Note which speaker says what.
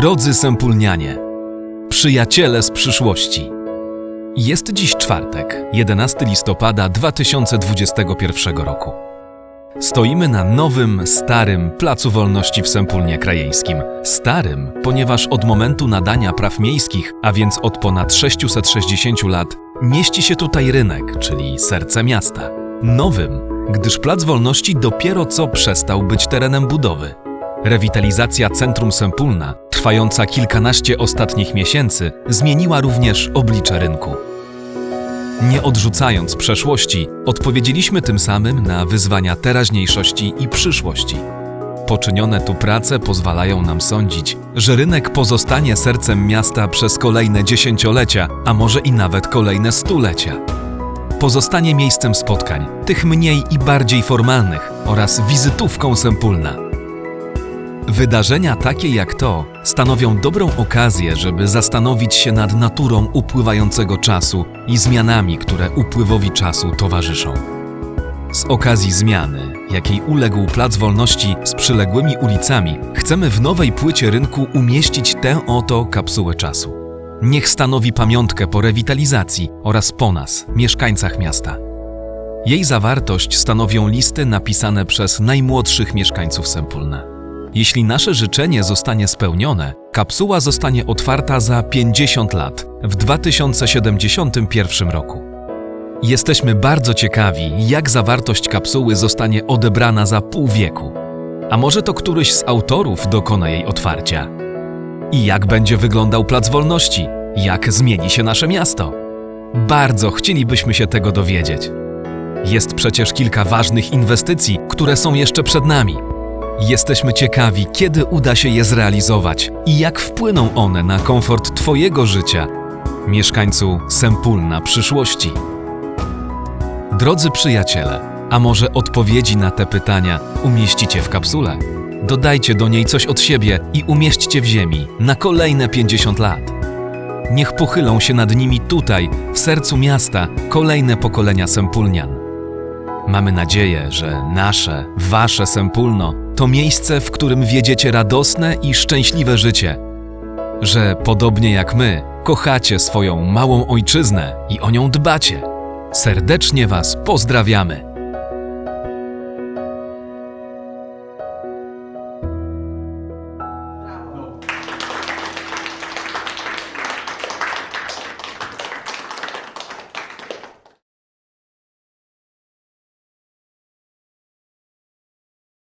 Speaker 1: Drodzy Sempulnianie, przyjaciele z przyszłości. Jest dziś czwartek, 11 listopada 2021 roku. Stoimy na nowym, starym Placu Wolności w Sempulnie Krajeńskim. Starym, ponieważ od momentu nadania praw miejskich, a więc od ponad 660 lat, mieści się tutaj rynek, czyli serce miasta. Nowym, gdyż Plac Wolności dopiero co przestał być terenem budowy. Rewitalizacja centrum Sempulna, trwająca kilkanaście ostatnich miesięcy, zmieniła również oblicze rynku. Nie odrzucając przeszłości, odpowiedzieliśmy tym samym na wyzwania teraźniejszości i przyszłości. Poczynione tu prace pozwalają nam sądzić, że rynek pozostanie sercem miasta przez kolejne dziesięciolecia, a może i nawet kolejne stulecia. Pozostanie miejscem spotkań, tych mniej i bardziej formalnych, oraz wizytówką Sempulna. Wydarzenia takie jak to stanowią dobrą okazję, żeby zastanowić się nad naturą upływającego czasu i zmianami, które upływowi czasu towarzyszą. Z okazji zmiany, jakiej uległ Plac Wolności z przyległymi ulicami, chcemy w nowej płycie rynku umieścić tę oto kapsułę czasu. Niech stanowi pamiątkę po rewitalizacji oraz po nas, mieszkańcach miasta. Jej zawartość stanowią listy napisane przez najmłodszych mieszkańców Sempulna. Jeśli nasze życzenie zostanie spełnione, kapsuła zostanie otwarta za 50 lat, w 2071 roku. Jesteśmy bardzo ciekawi, jak zawartość kapsuły zostanie odebrana za pół wieku. A może to któryś z autorów dokona jej otwarcia? I jak będzie wyglądał Plac Wolności? Jak zmieni się nasze miasto? Bardzo chcielibyśmy się tego dowiedzieć. Jest przecież kilka ważnych inwestycji, które są jeszcze przed nami. Jesteśmy ciekawi, kiedy uda się je zrealizować i jak wpłyną one na komfort Twojego życia, mieszkańcu Sempulna przyszłości. Drodzy przyjaciele, a może odpowiedzi na te pytania umieścicie w kapsule? Dodajcie do niej coś od siebie i umieśćcie w ziemi na kolejne 50 lat. Niech pochylą się nad nimi tutaj, w sercu miasta, kolejne pokolenia Sempulnian. Mamy nadzieję, że nasze, wasze Sempulno to miejsce, w którym wiedziecie radosne i szczęśliwe życie. Że podobnie jak my, kochacie swoją małą ojczyznę i o nią dbacie. Serdecznie Was pozdrawiamy.